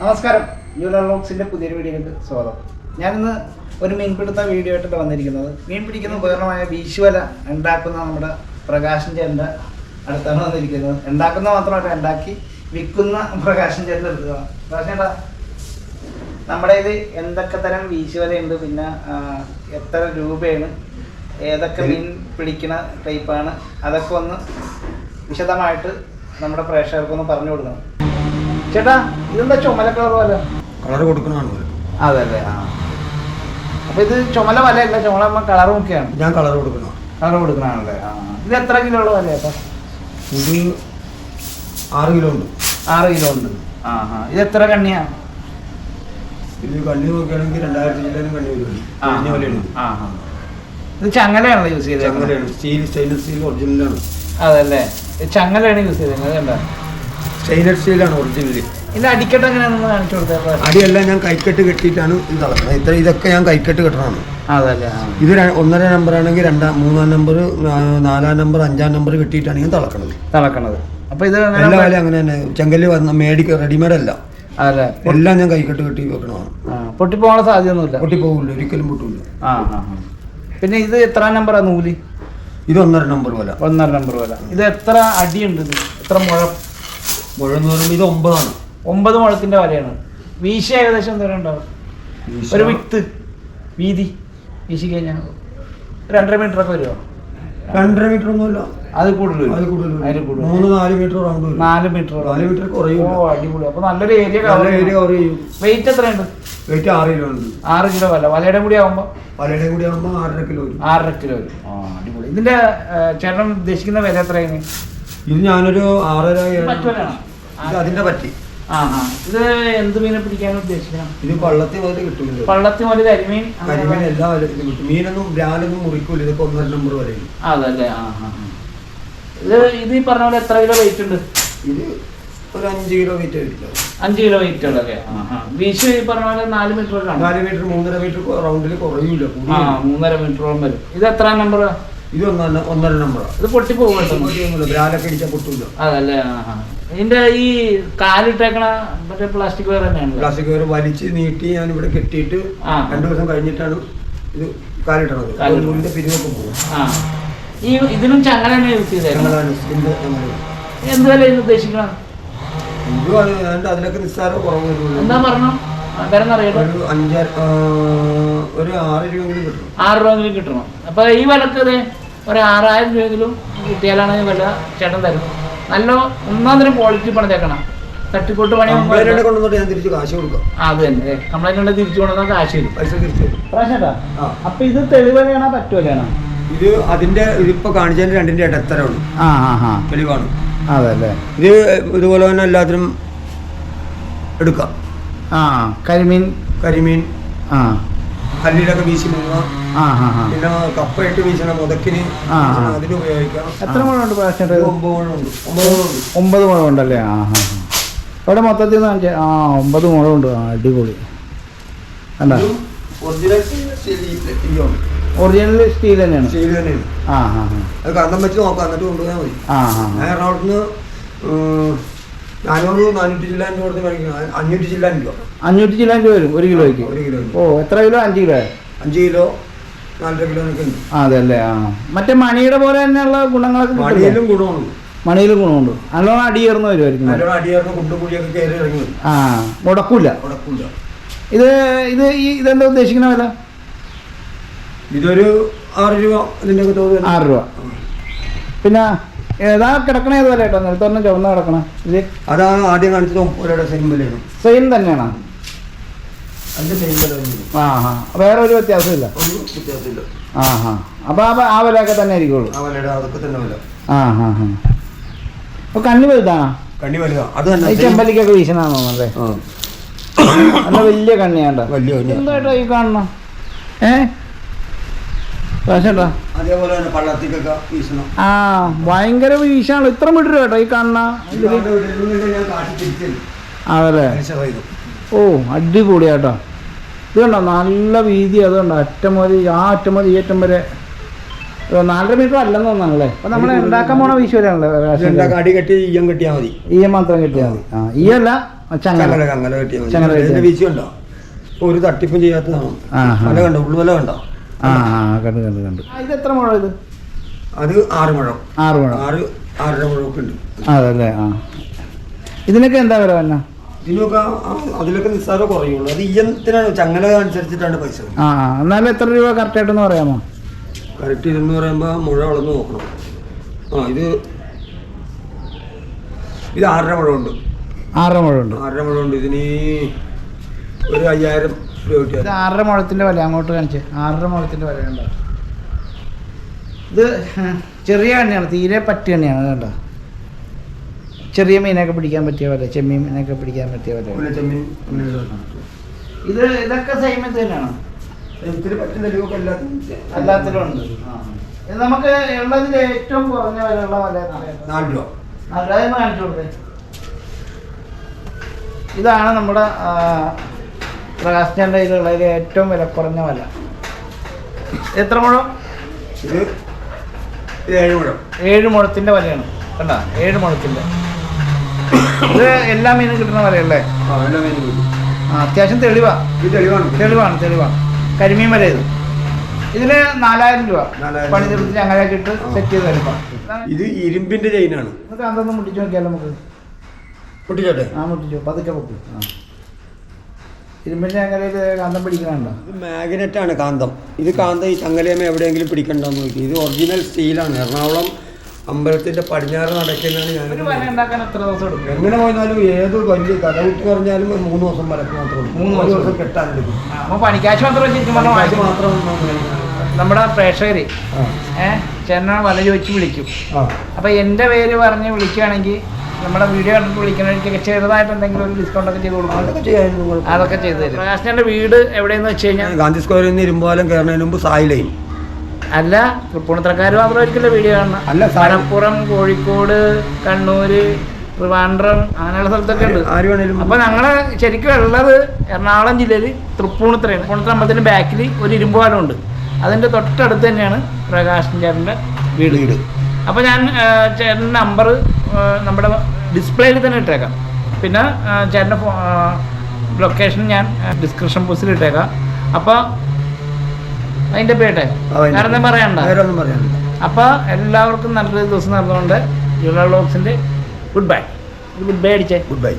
നമസ്കാരം. ന്യൂലർ ലോക്സിന്റെ പുതിയൊരു വീഡിയോയിലേക്ക് സ്വാഗതം. ഞാനിന്ന് ഒരു മീൻപിടുത്ത വീഡിയോ ആയിട്ടാണ് വന്നിരിക്കുന്നത്. മീൻ പിടിക്കുന്ന ഉപകരണമായ വീശുവല ഉണ്ടാക്കുന്ന നമ്മുടെ പ്രകാശൻ ചേട്ടന്റെ അടുത്താണ് വന്നിരിക്കുന്നത്. ഉണ്ടാക്കുന്ന മാത്രമല്ല ഉണ്ടാക്കി വിൽക്കുന്ന പ്രകാശൻ ചേട്ടന്റെ അടുത്ത് പ്രകാശേട്ടാ നമ്മുടെ ഇത് എന്തൊക്കെ തരം വീശുവലയുണ്ട് പിന്നെ എത്ര രൂപയാണ്? ഏതൊക്കെ മീൻ പിടിക്കുന്ന ടൈപ്പാണ് അതൊക്കെ ഒന്ന് വിശദമായിട്ട് നമ്മുടെ പ്രേക്ഷകർക്കൊന്ന് പറഞ്ഞു കൊടുക്കണം. ചേട്ടാ ഇതെന്താ ചുമല കളർ വല കളർ കൊടുക്കണതാണ് അതെ അതല്ലേ? ആ. അപ്പൊ ഇത് ചുമല വലയല്ല ചുമല കളർ നോക്കിയാണ്. ഞാൻ കളർ കൊടുക്കണം കളർ കൊടുക്കണാണല്ലേ ആ. ഇത് എത്ര കിലോ ഉള്ള വല ചേട്ടാ? ഇത് ആറ് കിലോ ഉണ്ട്. ആറ് കിലോ ഉണ്ട്. ആ ആ. ഇത് എത്ര കണ്ണിയാ? ഇത് കണ്ണി നോക്കുകയാണെങ്കിൽ രണ്ടായിരത്തി ചില്ലാനും കണ്ണി വരും. ആ, ആ ഇത് ചങ്ങലയാണല്ലോ യൂസ് ചെയ്തത് ചങ്ങലയാണ്. സ്റ്റീൽ സ്റ്റെയിൻലെസ് സ്റ്റീൽ ഒറിജിനലാണ് അതല്ലേ? ചങ്ങലയാണ് യൂസ് ചെയ്തത് അതെന്താ സ്റ്റെയിൻലെസ് സ്റ്റീലാണ് ഒറിജിനൽ ഇത് അടിക്കട്ട് എങ്ങനെയാണെന്ന് കാണിച്ചു കൊടുത്തത് അടിയെല്ലാം ഞാൻ കൈക്കെട്ട് കെട്ടിയിട്ടാണ് ഇത് തളക്കുന്നത് ഇത്ര ഇതൊക്കെ ഞാൻ കൈക്കെട്ട് കെട്ടണമാണ് അതല്ലേ ഇത് ര- ഒന്നര നമ്പർ ആണെങ്കിൽ രണ്ടാം മൂന്നാം നമ്പർ നാലാം നമ്പർ അഞ്ചാം നമ്പർ കെട്ടിയിട്ടാണ് ഞാൻ തളക്കണത്. തിളക്കണത്. അപ്പൊ ഇത് എല്ലാ കാലം അങ്ങനെ തന്നെ. ചെങ്കല്ല് വന്ന മേടിക്ക റെഡിമെയ്ഡ് അല്ല അതല്ലേ എല്ലാം ഞാൻ കൈക്കെട്ട് കെട്ടി വെക്കണമാണ് ആ പൊട്ടിപ്പോകാനുള്ള സാധ്യതയൊന്നുമില്ല. പൊട്ടിപ്പോകില്ല ഒരിക്കലും പൊട്ടില്ല. ആ ആ ആ. പിന്നെ ഇത് എത്ര നമ്പറാ നൂൽ? ഇത് ഒന്നര നമ്പർ പോലെ. ഒന്നര നമ്പർ പോലെ. ഇത് എത്ര അടിയുണ്ട് ഇത്? എത്ര മുഴം? മുഴന്ന് പറയുമ്പോൾ ഇത് ഒമ്പതാണ്. ഒമ്പത് മുഴത്തിന്റെ വലയാണ്. വീശ ഏകദേശം എന്തോരം ഉണ്ടാവും? ഒരു വിത്ത് വീതി. വീശി കഴിഞ്ഞാൽ രണ്ടര മീറ്റർ ഒക്കെ വരുമോ രണ്ടര മീറ്റർ ഒന്നുമില്ല അത് കൂടുതൽ വരും. അത് കൂടുതൽ വരും. അതിൽ കൂടുതൽ മൂന്ന് നാല് മീറ്റർ റൗണ്ട് വരും. നാല് മീറ്റർ നാല് മീറ്റർ കുറയും. ഓ അടിപൊളി. അപ്പൊ നല്ലൊരു ഏരിയ നല്ല ഏരിയ കവർ ചെയ്യും. വെയിറ്റ് എത്രയുണ്ട്? വെയിറ്റ് ആറ് കിലോ ഉണ്ട്. ആറ് കിലോ വല വലയുടെ കൂടി ആവുമ്പോ? പലയുടെയും കൂടി ആകുമ്പോൾ ആറര കിലോ വരും. ആറര കിലോ വരും. ആ അടിപൊളി. ഇതിന്റെ ചേട്ടൻ ഉദ്ദേശിക്കുന്ന വില എത്രയാണ്? ഇത് ഞാനൊരു ആറര ഏഴ് പറ്റുമല്ലോ ഇത് അതിന്റെ പറ്റി. ആ ആ. ഇത് എന്ത് മീനെ പിടിക്കാനാണ് ഉദ്ദേശിക്കണം ഇത് പള്ളത്തിൽ മുതൽ കിട്ടും പള്ളത്തി മുതൽ കരിമീൻ? കരിമീൻ എല്ലാ വലത്തിലും കിട്ടും. മീനൊന്നും ബ്രാലൊന്നും മുറിക്കൂല. ഇതൊക്കെ ഒന്നര നമ്പർ വരെ. അതല്ലേ? ആ. ഇത് ഇത് ഈ പറഞ്ഞ പോലെ എത്ര കിലോ വെയിറ്റ് ഉണ്ട്? ഇത് ഒരു അഞ്ച് കിലോ വെയിറ്റ് വരില്ല അഞ്ച് കിലോ വെയിറ്റ് ആ വീശ് ഈ പറഞ്ഞ പോലെ നാല് മീറ്റർ നാല് മീറ്റർ മൂന്നര മീറ്റർ റൗണ്ടിൽ കുറയൂല. മൂന്നര മീറ്ററോളം വരും. ഇത് എത്ര നമ്പർ ഇത് ഒന്നര ഒന്നര ഇത് പൊട്ടിപ്പോകും പെട്ടെന്ന്. ബ്രാലൊക്കെ അടിച്ചാൽ പൊട്ടൂല? അതല്ലേ ഇതിന്റെ ഈ കാലിട്ടേക്കണ മറ്റേ പ്ലാസ്റ്റിക് വെയർ തന്നെയാണ് പ്ലാസ്റ്റിക് കവർ വലിച്ച് നീട്ടി ഞാൻ ഇവിടെ കെട്ടിയിട്ട് ആ. രണ്ടു ദിവസം കഴിഞ്ഞിട്ടാണ് ഇത് കാലിട്ടണത്. നൂലിന്റെ പിരിവൊക്കെ പോകും ആ. ഈ ഇതിനും ചങ്ങല തന്നെ യൂസ് ചെയ്തേക്കണം ഞങ്ങളാണ് ഇതിന്റെ ഞങ്ങൾ. എന്ത് വില ഇത് ഉദ്ദേശിക്കണം? ഇത് അത് ഏതാണ്ട് അതിലൊക്കെ നിസ്സാര കുറവ് വരുള്ളൂ. എന്താ പറഞ്ഞു? ഒരു അഞ്ചാറ് ആ, ഒരു ആറ് രൂപയെങ്കിലും കിട്ടും. ആറ് രൂപയെങ്കിലും കിട്ടണം. അപ്പൊ ഈ വിലക്ക് ഇത് ഒരു ആറായിരം രൂപയെങ്കിലും കിട്ടിയാലാണ് ഈ വില ചേട്ടൻ തരും നല്ല ഒന്നാം തരം ക്വാളിറ്റി പണിതേക്കണം തട്ടിക്കൂട്ട് പണി കൊണ്ടുവന്നിട്ട് ഞാൻ തിരിച്ച് കാശ് കൊടുക്കാം. അത് തന്നെ. കംപ്ലൈന്റ് ഉണ്ടെങ്കിൽ തിരിച്ചു കൊണ്ടുവന്നാൽ കാശ് തരും പൈസ തിരിച്ചു തരും പ്രാശേട്ടാ ആ. അപ്പൊ ഇത് തെളിവലയാണോ പറ്റുമല്ലാണ് ഇത് അതിന്റെ ഇതിപ്പോ കാണിച്ചതിന്റെ രണ്ടിന്റെ ഇടത്തരമാണ് തെളിവാണ്. അതെ അല്ലേ? ഇത് ഇതുപോലെ തന്നെ എല്ലാത്തിനും എടുക്കാം. ആ. കരിമീൻ. കരിമീൻ. ആ. കല്ലിലൊക്കെ വീശി മുങ്ങാം പിന്നെ കപ്പയിട്ട് വീശണ മുതക്കിന് അതിന് ഉപയോഗിക്കാം. എത്ര മുഴുണ്ട് ഇത് ഒമ്പത് മുഴമുണ്ട്. ഒമ്പത് മുഴമുണ്ടല്ലേ? ആ ആ. ഇവിടെ മൊത്തത്തിൽ നിന്ന് ആ ഒമ്പത് മുഴമുണ്ട്. ആ അടിപൊളി അല്ല ഒറിജിനൽ സ്റ്റീൽ തന്നെയാണ്. സ്റ്റീൽ തന്നെയാണ്. ആ ഹാ ഹാ അത് കണ്ടം വെച്ച് നോക്കാം. എന്നിട്ട് കൊണ്ടുപോയാൽ മതി. ആ ഹാ എറണാകുളത്ത് നാനൂറ് നാനൂറ്റി ചില്ലാന്റെ കൊടുത്ത് മേടിക്കണം അഞ്ഞൂറ്റി ചില്ലാൻ രൂപ. അഞ്ഞൂറ്റി ചില്ലാൻ രൂപ വരും ഒരു കിലോയ്ക്ക്. ഒരു കിലോ ഓ എത്ര കിലോ? അഞ്ച് കിലോ? അഞ്ച് കിലോ നാലര കിലോ ഉണ്ട്. അതല്ലേ ആ. മറ്റേ മണിയുടെ പോലെ തന്നെയുള്ള ഗുണങ്ങളൊക്കെ മണിയിലും മടിയിലും ഗുണമാണ് മണിയിലും ഗുണമുണ്ട്. നല്ലോണം അടിയേർന്ന് വരുമായിരിക്കും നല്ലോണം അടിയേർന്ന് കുണ്ടുകുഴിയൊക്കെ കയറി ഇറങ്ങി ആ മുടക്കൂല. മുടക്കൂല. ഇത് ഇത് ഈ ഇതെന്താ ഉദ്ദേശിക്കുന്ന വില? ഇതൊരു ആറ് രൂപ ഇതിന്റെ തോന്നുന്നു ആറ് രൂപ. പിന്നെ ഏതാ കിടക്കണ ഏത് വില കേട്ടോ നിലത്തോറിന് ചുവന്ന കിടക്കണ. ഇത് അതാണ് ആദ്യം കാണിച്ചത് ഒമ്പതരയുടെ സെയിം വിലയാണ് സെയിം തന്നെയാണോ? അതിന്റെ സെയിം വില തന്നെയാണ് ആ ആ വേറെ ഒരു വ്യത്യാസമില്ല. ഒരു വ്യത്യാസമില്ല. ആ ആ അപ്പോൾ ആ ആ വിലയൊക്കെ തന്നെ ആയിരിക്കുള്ളൂ. ആ വിലയുടെ അതൊക്കെ തന്നെ വില. ആ ആ ആ അപ്പോൾ കണ്ണി വലുതാണോ? കണ്ണി വലുതാ. അത് തന്നെ ഈ same. ചെമ്പല്ലിക്കൊക്കെ വീശനാണോ അല്ലേ നല്ല വലിയ കണ്ണിയാണ്ട? വലിയ എന്തായിട്ടാ ഈ കാണണം ഏ? പ്രാശേട്ടാ അതേപോലെ തന്നെ പള്ളത്തിക്കൊക്കെ വീശണം. ആ ഭയങ്കര വീശാണല്ലോ. ഇത്ര മീറ്റർ കേട്ടോ ഈ കാണുന്ന അതല്ലേ ഓ അടിപൊളിയാട്ടോ ഇത് കണ്ടോ? നല്ല വീതി അതുകൊണ്ടോ അറ്റം മുതൽ ആ അറ്റം മുതൽ ഈ അറ്റം വരെ. നാലര മീറ്റർ അല്ലെന്ന് തോന്നാണല്ലേ അപ്പൊ നമ്മൾ ഉണ്ടാക്കാൻ പോണ വിഷുവലാണല്ലോ അടി കടി കെട്ടി ഈയം കെട്ടിയാൽ മതി. ഈയം മാത്രം കെട്ടിയാ മതി. ആ ഈയല്ല ചങ്ങല. ചങ്ങല ചങ്ങല കെട്ടിയാൽ മതി. ഒരു തട്ടിപ്പും ചെയ്യാത്തതാണ്. കണ്ടോ? ഉള്ളുവല കണ്ടോ? ആ കണ്ടു കണ്ടു കണ്ടു. ആ, ഇത് എത്ര മുഴം ഇത്? അത് ആറ് മുഴം. ആറ് മുഴം. ആറ് ആറര മുഴമൊക്കെ ഉണ്ട്. അതല്ലേ ആ. ഇതിനൊക്കെ എന്താ വില വന്ന? ഇതിനൊക്കെ അതിലൊക്കെ നിസ്സാര കുറയുള്ളൂ. അത് ഇയത്തിനാണ് ചങ്ങല അനുസരിച്ചിട്ടാണ് പൈസ ആ എന്നാലും എത്ര രൂപ കറക്റ്റ് ആയിട്ടെന്ന് പറയാമോ? കറക്റ്റ് ഇതെന്ന് പറയുമ്പോൾ മുഴ വളർന്ന് നോക്കണം. ആ ഇത് ഇത് ആറര ഉണ്ട് ആറര മുഴം ഉണ്ട് ആറര ഉണ്ട് ഇതിന് ഒരു അയ്യായിരം ഇത് ആറര മുഴത്തിന്റെ വില അങ്ങോട്ട് കാണിച്ചേ. ആറര മുഴത്തിന്റെ വില കണ്ടോ? ഇത് ചെറിയ എണ്ണയാണ് തീരെ പറ്റിയ എണ്ണയാണ് കണ്ടോ? ചെറിയ മീനൊക്കെ പിടിക്കാൻ പറ്റിയ വില ചെമ്മീൻ മീനൊക്കെ പിടിക്കാൻ പറ്റിയ പിന്നെ ഇത് ഇതൊക്കെ സെയിം ഇത് തന്നെയാണ്? രൂപ എല്ലാത്തിലും നമുക്ക് ഉള്ളതിൽ ഏറ്റവും കുറഞ്ഞ വിലയുള്ള വില? നാല് രൂപ. അതായത് കാണിച്ചു കൊടുത്തേ. ഇതാണ് നമ്മുടെ ആ, പ്രകാശിന്റെ കയ്യിലുള്ളതിൽ ഏറ്റവും വില കുറഞ്ഞ വില. എത്ര മുഴം? ഇത് ഏഴ് മുഴം. ഏഴ് മുഴത്തിന്റെ വിലയാണ്. കണ്ട? ഏഴ് മുഴത്തിന്റെ. ഇത് എല്ലാ മീനും കിട്ടുന്ന വിലയല്ലേ? ആ അത്യാവശ്യം തെളിവാ. തെളിവാണ്. തെളിവാണ് കരിമീൻ വില ഇത്. ഇതിന് നാലായിരം രൂപ. പണി തീർത്തിട്ട് അങ്ങനെ ഇട്ട് സെറ്റ് ചെയ്ത് തരുമ്പോൾ ഇത് ഇരുമ്പിന്റെ ചെയിനാണ് നമുക്ക് അതൊന്ന് മുട്ടിച്ച് നോക്കിയാലോ നമുക്ക്. മുട്ടിച്ചോട്ടെ? ആ മുട്ടിച്ചോ പതുക്കെ പൊട്ടി ആ. ഇരുമ്പിന്റെ ചങ്ങലയിൽ കാന്തം പിടിക്കണുണ്ടോ? ഇത് മാഗ്നറ്റ് ആണ് കാന്തം. ഇത് കാന്തം ഈ ചങ്ങലയമ്മ എവിടെയെങ്കിലും പിടിക്കണ്ടെന്ന് നോക്കി ഇത് ഒറിജിനൽ സ്റ്റീലാണ് എറണാകുളം അമ്പലത്തിന്റെ പടിഞ്ഞാറ് നടക്കുന്നതാണ് ഞാൻ എങ്ങനെ പോയാലും ഏത് വലിയ വിട്ട് പറഞ്ഞാലും മൂന്ന് ദിവസം വരക്ക് മാത്രമേ ഉള്ളൂ. മൂന്ന് ദിവസം. അപ്പൊ പണിക്കാശ് മാത്രം മാത്രം നമ്മുടെ പ്രേക്ഷകര്. ആ. ഏഹ് ചേട്ടനെ വല ചോദിച്ച് വിളിക്കും. അപ്പൊ എന്റെ പേര് പറഞ്ഞ് വിളിക്കുകയാണെങ്കിൽ നമ്മുടെ വീഡിയോ കണ്ടിട്ട് വിളിക്കണമെങ്കിൽ ചെറുതായിട്ട് എന്തെങ്കിലും ഒരു ഡിസ്കൗണ്ട് ഒക്കെ ചെയ്ത് കൊടുക്കണം? അതൊക്കെ ചെയ്തു തരും. പ്രകാശന്റെ വീട് എവിടെയെന്ന് വെച്ച് കഴിഞ്ഞാൽ? ഗാന്ധി സ്ക്വയറിൽ നിന്ന് ഇരുമ്പാലം കയറുന്നതിന് മുമ്പ് സായി ലൈൻ അല്ല തൃപ്പൂണിത്തറക്കാർ മാത്രമായിരിക്കില്ല വീഡിയോ കാണണം അല്ല, മലപ്പുറം കോഴിക്കോട് കണ്ണൂര് ട്രിവാൻഡ്രം അങ്ങനെയുള്ള സ്ഥലത്തൊക്കെ ഉണ്ട്. അപ്പൊ ഞങ്ങൾ ശരിക്കും ഉള്ളത് എറണാകുളം ജില്ലയിൽ തൃപ്പൂണിത്തറയാണ്. തൃപ്പൂണിത്തറ അമ്പലത്തിന്റെ ബാക്കിൽ ഒരു ഇരുമ്പുപാലം ഉണ്ട്. അതിന്റെ തൊട്ടടുത്ത് തന്നെയാണ് പ്രകാശൻ ചേട്ടന്റെ വീട്. വീട്. അപ്പോൾ ഞാൻ ചേട്ടന്റെ ചേട്ടന്റെ നമ്പർ നമ്മുടെ ഡിസ്പ്ലേയിൽ തന്നെ ഇട്ടേക്കാം. പിന്നെ ചേട്ടന്റെ ലൊക്കേഷൻ ഞാൻ ഡിസ്ക്രിപ്ഷൻ ബോക്സിൽ ഇട്ടേക്കാം. അപ്പോൾ അതിന്റെ പേട്ടെ ആ, അതിന്റെ വേറെ ഒന്നും പറയണ്ട അപ്പോൾ എല്ലാവർക്കും നല്ലൊരു ദിവസം നടന്നുകൊണ്ട് വ്ളോഗ്സിന്റെ ഗുഡ് ബൈ ഗുഡ് ബൈ അടിച്ചേ. Good bye